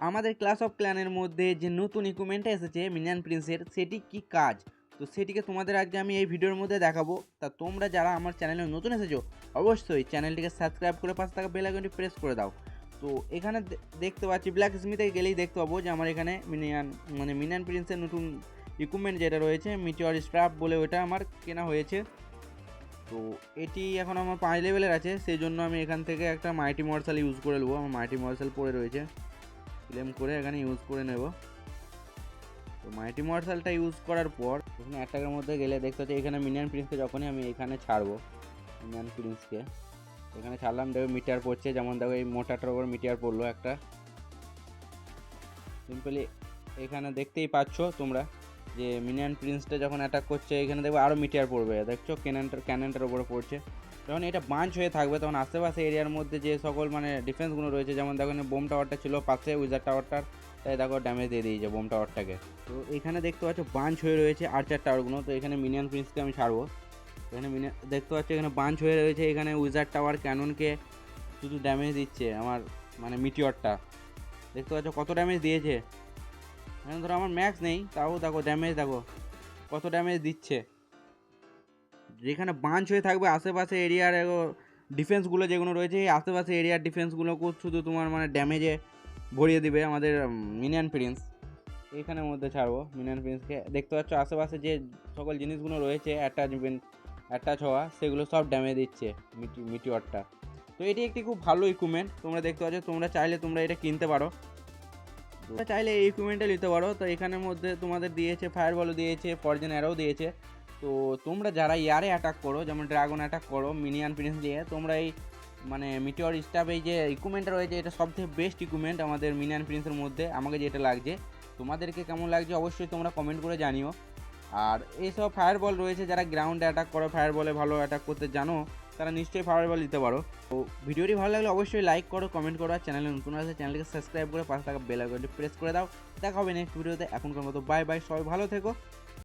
আমাদের class of ক্ল্যানের মধ্যে যে নতুন ইকুইপমেন্টটা এসেছে মিনিয়ান প্রিন্সের সেটি কি কাজ? তো সেটিকে তোমাদের আজকে আমি এই ভিডিওর মধ্যে দেখাবো। তা তোমরা যারা আমার চ্যানেলে নতুন এসেছ, অবশ্যই চ্যানেলটিকে সাবস্ক্রাইব করে পাশে থাকা বেল প্রেস করে দাও। তো এখানে দেখতে পাচ্ছি ব্ল্যাক স্মিথে গেলেই দেখতে পাবো যে আমার এখানে মিনিয়ান মানে মিনিয়ান প্রিন্সের নতুন ইকুইপমেন্ট যেটা রয়েছে মিটিওর স্ট্রাপ বলে ওটা আমার কেনা হয়েছে। তো এটি এখন আমার পাঁচ লেভেলের আছে সেই জন্য আমি এখান থেকে একটা মাইটি মর্সাল ইউজ করে নেব। আমার মাইটি মর্সাল পড়ে রয়েছে। ক্লেম করে এখানে ইউজ করে নেব। তো মাইটি মার্শালটা ইউজ করার পর এখানে অ্যাটাকের মধ্যে গেলে দেখতে হচ্ছে এখানে মিনিয়ান প্রিন্সকে যখনই আমি এখানে ছাড়বো মিনিয়ান প্রিন্সকে এখানে ছাড়লাম, দেখো মিটার পড়ছে, যেমন দেখো এই মোটাটার ওপর মিটার পড়ল একটা। সিম্পলি এখানে দেখতেই পাচ্ছ তোমরা। যে মিনিয়ান প্রিন্সটা যখন অ্যাটাক করছে, এখানে দেখবে আরও মিটার পড়বে, দেখছ? ক্যানেনটার ক্যানেনটার উপরে পড়ছে। যখন এটা বাঞ্চ হয়ে থাকবে, তখন আশেপাশে এরিয়ার মধ্যে যে সকল মানে ডিফেন্সগুলো রয়েছে, যেমন দেখো বোম টাওয়ারটা ছিল পাশে উইজার টাওয়ারটার তাই দেখো ড্যামেজ দিয়ে দিয়েছে বোম টাওয়ারটাকে তো এখানে দেখতে পাচ্ছ বাঞ্চ হয়ে রয়েছে আর্চার টাওয়ারগুলো তো এখানে মিনিয়ান প্রিন্সকে আমি ছাড়বো। এখানে মিনিয়ান দেখতে পাচ্ছ এখানে বাঞ্চ হয়ে রয়েছে, এখানে উইজার টাওয়ার ক্যাননকে শুধু ড্যামেজ দিচ্ছে আমার মানে মিটিওরটা দেখতে পাচ্ছ কত ড্যামেজ দিয়েছে? এখানে ধরো আমার ম্যাক্স নেই, তাও দেখো ড্যামেজ দেখো, কত ড্যামেজ দিচ্ছে। যেখানে বাঞ্চ হয়ে থাকবে আশেপাশে এরিয়ার ডিফেন্সগুলো যেগুলো রয়েছে, এই আশেপাশে এরিয়ার ডিফেন্সগুলোকেও শুধু তোমার মানে ড্যামেজে ভরিয়ে দিবে আমাদের মিনিয়ান প্রিন্স এইখানের মধ্যে ছাড়বো মিনিয়ান প্রিন্সকে দেখতে পাচ্ছ আশেপাশে যে সকল জিনিসগুলো রয়েছে অ্যাটাচমেন্ট অ্যাটাচ হওয়া, সেগুলো সব ড্যামেজ দিচ্ছে মিটি মিটিওরটা তো এটি একটি খুব ভালো ইকুইপমেন্ট তোমরা দেখতে পাচ্ছ, তোমরা চাইলে তোমরা এটা কিনতে পারো। চাইলে এই ইকুইপমেন্টটা নিতে পারো। তো এখানের মধ্যে তোমাদের দিয়েছে ফায়ার বলও দিয়েছে ফরজেন অ্যারোও দিয়েছে। তো তোমরা যারা ইয়ারে অ্যাটাক করো, যেমন ড্রাগন অ্যাটাক করো মিনিয়ান প্রিন্স দিয়ে, তোমরা এই মানে মিটিওর স্টাফ এই যে ইকুইপমেন্টটা রয়েছে, এটা সবথেকে বেস্ট ইকুইপমেন্ট আমাদের মিনিয়ান প্রিন্সের মধ্যে আমাকে যেটা লাগছে। তোমাদেরকে কেমন লাগছে অবশ্যই তোমরা কমেন্ট করে জানিও। আর এইসব ফায়ার বল রয়েছে, যারা গ্রাউন্ডে অ্যাটাক করো ফায়ার বলে ভালো অ্যাটাক করতে জানো তারা নিশ্চয়ই বল দিতে পারো। তো ভিডিওটি ভালো লাগলে অবশ্যই লাইক করো কমেন্ট করো, আর চ্যানেলে নতুন আছে চ্যানেলকে সাবস্ক্রাইব করে পাশে থাকা বেল আইকনটি প্রেস করে দাও। দেখা হবে নেক্সট ভিডিওতে এখনকার মতো বাই বাই সবাই ভালো থেকো।